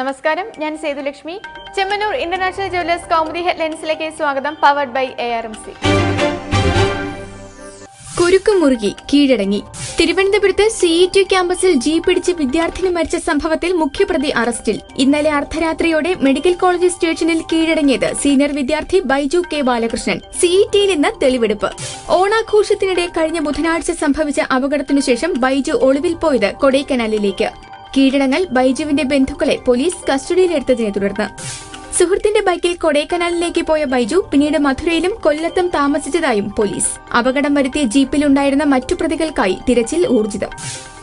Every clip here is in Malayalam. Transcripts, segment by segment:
നമസ്കാരം. ഞാൻ സേതുലക്ഷ്മി. ചെമ്മനൂർ ഇന്റർനാഷണൽ ജുവലേഴ്സ് കൗമുദി ഹെഡ്ലൈൻസിലേക്ക് സ്വാഗതം powered by A R M C കുരുക്കു മുറുകി കീഴടങ്ങി. തിരുവനന്തപുരത്ത് സിഇടി ക്യാമ്പസിൽ ജീപ്പ് പിടിച്ച് വിദ്യാർത്ഥിനി മരിച്ച സംഭവത്തിൽ മുഖ്യപ്രതി അറസ്റ്റിൽ. ഇന്നലെ അർദ്ധരാത്രിയോടെ മെഡിക്കൽ കോളേജ് സ്റ്റേഷനിൽ കീഴടങ്ങിയത് സീനിയർ വിദ്യാർത്ഥി ബൈജു കെ ബാലകൃഷ്ണൻ. സിഇടിയിൽ നിന്ന് തെളിവെടുപ്പ്. ഓണാഘോഷത്തിനിടെ കഴിഞ്ഞ ബുധനാഴ്ച സംഭവിച്ച അപകടത്തിനുശേഷം ബൈജു ഒളിവിൽ പോയത് കൊടൈക്കനാലിലേക്ക്. കീഴടങ്ങൽ ബൈജുവിന്റെ ബന്ധുക്കളെ പോലീസ് കസ്റ്റഡിയിലെടുത്തതിനെ തുടർന്ന്. സുഹൃത്തിന്റെ ബൈക്കിൽ കൊടൈക്കനാലിലേക്ക് പോയ ബൈജു പിന്നീട് മധുരയിലും കൊല്ലത്തും താമസിച്ചതായും പോലീസ്. അപകടം വരുത്തിയ ജീപ്പിലുണ്ടായിരുന്ന മറ്റു പ്രതികൾക്കായി തിരച്ചിൽ ഊർജിതം.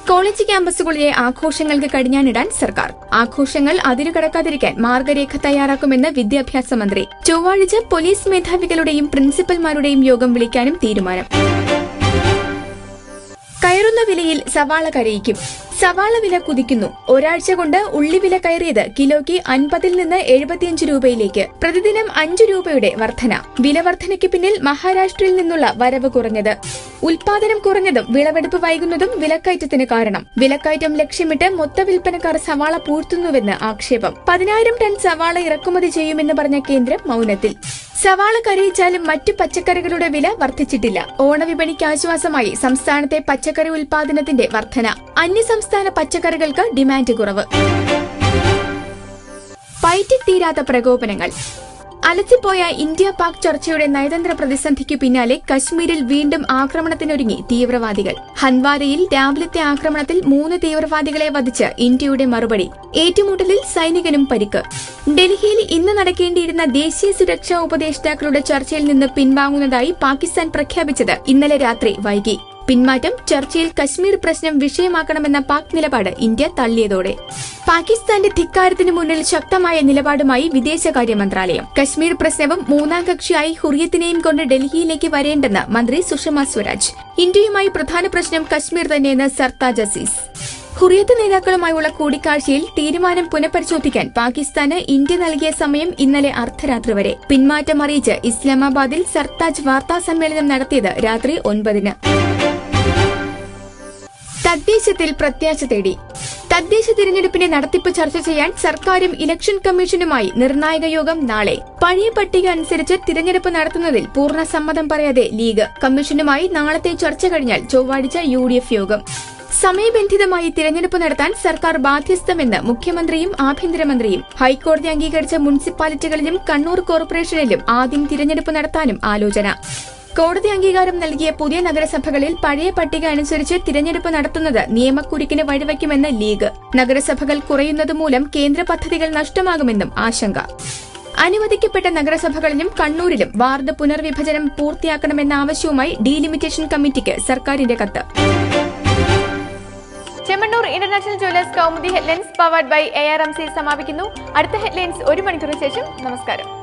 കോളേജ് ക്യാമ്പസുകളിലെ ആഘോഷങ്ങൾക്ക് കടിഞ്ഞാണിടാൻ സർക്കാർ. ആഘോഷങ്ങൾ അതിരുകടക്കാതിരിക്കാൻ മാർഗരേഖ തയ്യാറാക്കുമെന്ന് വിദ്യാഭ്യാസ മന്ത്രി. ചൊവ്വാഴ്ച പോലീസ് മേധാവികളുടെയും പ്രിൻസിപ്പൽമാരുടെയും യോഗം വിളിക്കാനും തീരുമാനം. കയറുന്ന വിലയിൽ സവാള കരയിക്കും. സവാള വില കുതിക്കുന്നു. ഒരാഴ്ച കൊണ്ട് ഉള്ളി ഉള്ളിവില കയറിയത് കിലോയ്ക്ക് അൻപതിൽ നിന്ന് എഴുപത്തിയഞ്ച് രൂപയിലേക്ക്. പ്രതിദിനം അഞ്ചു രൂപയുടെ വർധന. വില വർധനയ്ക്ക് പിന്നിൽ മഹാരാഷ്ട്രയിൽ നിന്നുള്ള വരവ് കുറഞ്ഞത്. ഉൽപാദനം കുറഞ്ഞതും വിളവെടുപ്പ് വൈകുന്നതും വിലക്കയറ്റത്തിന് കാരണം. വിലക്കയറ്റം ലക്ഷ്യമിട്ട് മൊത്ത വിൽപ്പനക്കാർ സവാള പൂഴ്ത്തുന്നുവെന്ന് ആക്ഷേപം. പതിനായിരം ടൺ സവാള ഇറക്കുമതി ചെയ്യുമെന്ന് പറഞ്ഞ കേന്ദ്രം മൗനത്തിൽ. സവാള കരയിച്ചാലും മറ്റു പച്ചക്കറികളുടെ വില വർദ്ധിച്ചിട്ടില്ല. ഓണവിപണിക്ക് ആശ്വാസമായി സംസ്ഥാനത്തെ പച്ചക്കറി ഉൽപാദനത്തിന്റെ വർധന. അന്യ സംസ്ഥാന പച്ചക്കറികൾക്ക് ഡിമാൻഡ് കുറവ്. പയറ്റിത്തീരാത്ത പ്രകോപനങ്ങൾ. അലസിപ്പോയ ഇന്ത്യ പാക് ചർച്ചയുടെ നയതന്ത്ര പ്രതിസന്ധിക്ക് പിന്നാലെ കശ്മീരിൽ വീണ്ടും ആക്രമണത്തിനൊരുങ്ങി തീവ്രവാദികൾ. ഹൻവാരയിൽ രാവിലത്തെ ആക്രമണത്തിൽ മൂന്ന് തീവ്രവാദികളെ വധിച്ച് ഇന്ത്യയുടെ മറുപടി. ഏറ്റുമുട്ടലിൽ സൈനികനും പരിക്ക്. ഡൽഹിയിൽ ഇന്ന് നടക്കേണ്ടിയിരുന്ന ദേശീയ സുരക്ഷാ ഉപദേഷ്ടാക്കളുടെ ചർച്ചയിൽ നിന്ന് പിൻവാങ്ങുന്നതായി പാകിസ്ഥാൻ പ്രഖ്യാപിച്ചത് ഇന്നലെ രാത്രി വൈകി. പിന്മാറ്റം ചർച്ചയിൽ കശ്മീർ പ്രശ്നം വിഷയമാക്കണമെന്ന പാക് നിലപാട് ഇന്ത്യ തള്ളിയതോടെ. പാകിസ്ഥാന്റെ ധിക്കാരത്തിന് മുന്നിൽ ശക്തമായ നിലപാടുമായി വിദേശകാര്യ മന്ത്രാലയം. കശ്മീർ പ്രശ്നവും മൂന്നാം കക്ഷിയായി ഹുറിയത്തിനെയും കൊണ്ട് ഡൽഹിയിലേക്ക് വരേണ്ടെന്ന് മന്ത്രി സുഷമ സ്വരാജ്. ഇന്ത്യയുമായി പ്രധാന പ്രശ്നം കശ്മീർ തന്നെയെന്ന് സർത്താജ് അസീസ് ഹുറിയത്ത് നേതാക്കളുമായുള്ള കൂടിക്കാഴ്ചയിൽ തീരുമാനം പുനഃപരിശോധിക്കാൻ പാകിസ്ഥാന് ഇന്ത്യ നൽകിയ സമയം ഇന്നലെ അർദ്ധരാത്രി വരെ. പിന്മാറ്റം അറിയിച്ച് ഇസ്ലാമാബാദിൽ സർത്താജ് വാർത്താ സമ്മേളനം നടത്തിയത് രാത്രി ഒൻപതിന്. തദ്ദേശത്തിൽ പ്രത്യാശ തേടി. തദ്ദേശ തിരഞ്ഞെടുപ്പിന്റെ നടത്തിപ്പ് ചർച്ച ചെയ്യാൻ സർക്കാരും ഇലക്ഷൻ കമ്മീഷനുമായി നിർണായക യോഗം നാളെ. പഴയ പട്ടിക അനുസരിച്ച് തിരഞ്ഞെടുപ്പ് നടത്തുന്നതിൽ പൂർണ സമ്മതം പറയാതെ ലീഗ്. കമ്മീഷനുമായി നാളത്തെ ചർച്ച കഴിഞ്ഞാൽ ചൊവ്വാഴ്ച യു യോഗം. സമയബന്ധിതമായി തിരഞ്ഞെടുപ്പ് നടത്താൻ സർക്കാർ ബാധ്യസ്ഥമെന്ന് മുഖ്യമന്ത്രിയും ആഭ്യന്തരമന്ത്രിയും ഹൈക്കോടതി അംഗീകരിച്ച മുനിസിപ്പാലിറ്റികളിലും കണ്ണൂർ കോർപ്പറേഷനിലും ആദ്യം തിരഞ്ഞെടുപ്പ് നടത്താനും ആലോചന. കോടതി അംഗീകാരം നൽകിയ പുതിയ നഗരസഭകളിൽ പഴയ പട്ടിക അനുസരിച്ച് തിരഞ്ഞെടുപ്പ് നടത്തുന്നത് നിയമക്കുരുക്കിന് വഴിവെക്കുമെന്ന് ലീഗ്. നഗരസഭകൾ കുറയുന്നത് മൂലം കേന്ദ്ര പദ്ധതികൾ നഷ്ടമാകുമെന്നും ആശങ്ക. അനുവദിക്കപ്പെട്ട നഗരസഭകളിലും കണ്ണൂരിലും വാർഡ് പുനർവിഭജനം പൂർത്തിയാക്കണമെന്ന ആവശ്യവുമായി ഡീലിമിറ്റേഷൻ കമ്മിറ്റിക്ക് സർക്കാരിന്റെ കത്ത്. Chemmanur international jewellers Kaumudi headlines powered by A R M C സമാപിക്കുന്നു. അടുത്ത ഹെഡ്ലൈൻസ് ഒരു മണിക്കൂറിന് ശേഷം. നമസ്കാരം.